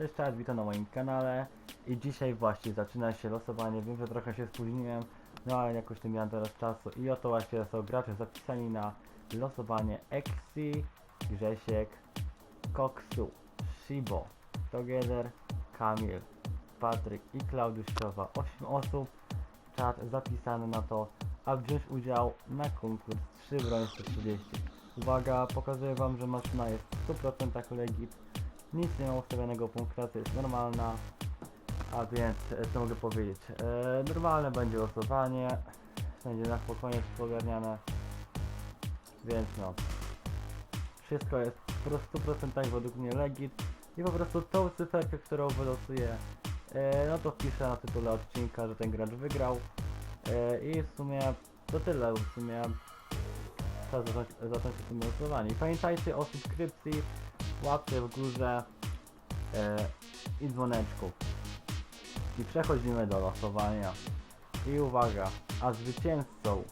Cześć, cześć, witam na moim kanale i dzisiaj właśnie zaczyna się losowanie, wiem, że trochę się spóźniłem, no ale jakoś nie miałem teraz czasu i oto właśnie są gracze zapisani na losowanie Exi, Grzesiek, Koksu, Shibo, Together, Kamil, Patryk i Klaudiuszowa, 8 osób, czat zapisany na to, a wziąć udział na konkurs 3 broń 130. Uwaga, pokazuję wam, że maszyna jest w 100% legit, nic nie ma ustawionego punktacja jest normalna. A więc e, co mogę powiedzieć? E, normalne będzie losowanie. Będzie na spokojnie spogarniane. Więc no. Wszystko jest po prostu 100% według mnie legit. I po prostu tą cyferkę, którą wylosuję, e, no to wpiszę na tytule odcinka, że ten gracz wygrał. E, I w sumie to tyle. W sumie trzeba zacząć, zacząć się tym losowanie. Pamiętajcie o subskrypcji, łapce w górze e, i dzwoneczku. I przechodzimy do losowania. I uwaga, a zwycięzcą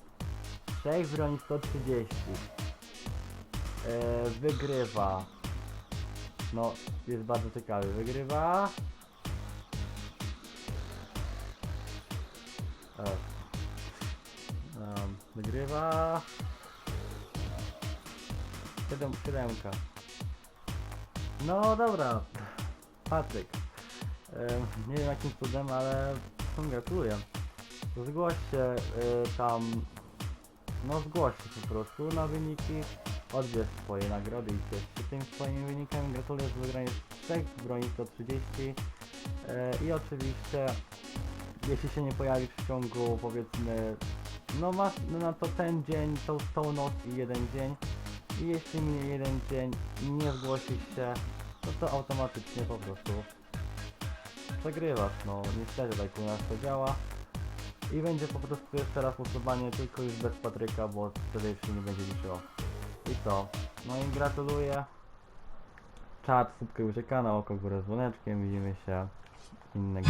6 broni 130 e, wygrywa. No, jest bardzo ciekawy. Wygrywa. E, wygrywa. 7 siódemka. No dobra, Patryk. Nie wiem jakim cudem, ale gratuluję. Zgłoś się y, tam, no zgłoś się po prostu na wyniki, odbierz swoje nagrody i ciesz się tym swoimi wynikami. Gratuluję z wygrania 3 broni 130 e, i oczywiście jeśli się nie pojawi w ciągu powiedzmy, no masz na to ten dzień, tą, tą noc i jeden dzień i jeśli minie jeden dzień nie zgłosisz się, to automatycznie po prostu przegrywasz, no niestety tak u nas to działa. I będzie po prostu jeszcze raz usuwanie tylko już bez Patryka, bo wtedy już się nie będzie liczyło. I co? No i gratuluję. Czat, subskrybujcie kanał, oko górę dzwoneczkiem, widzimy się innego.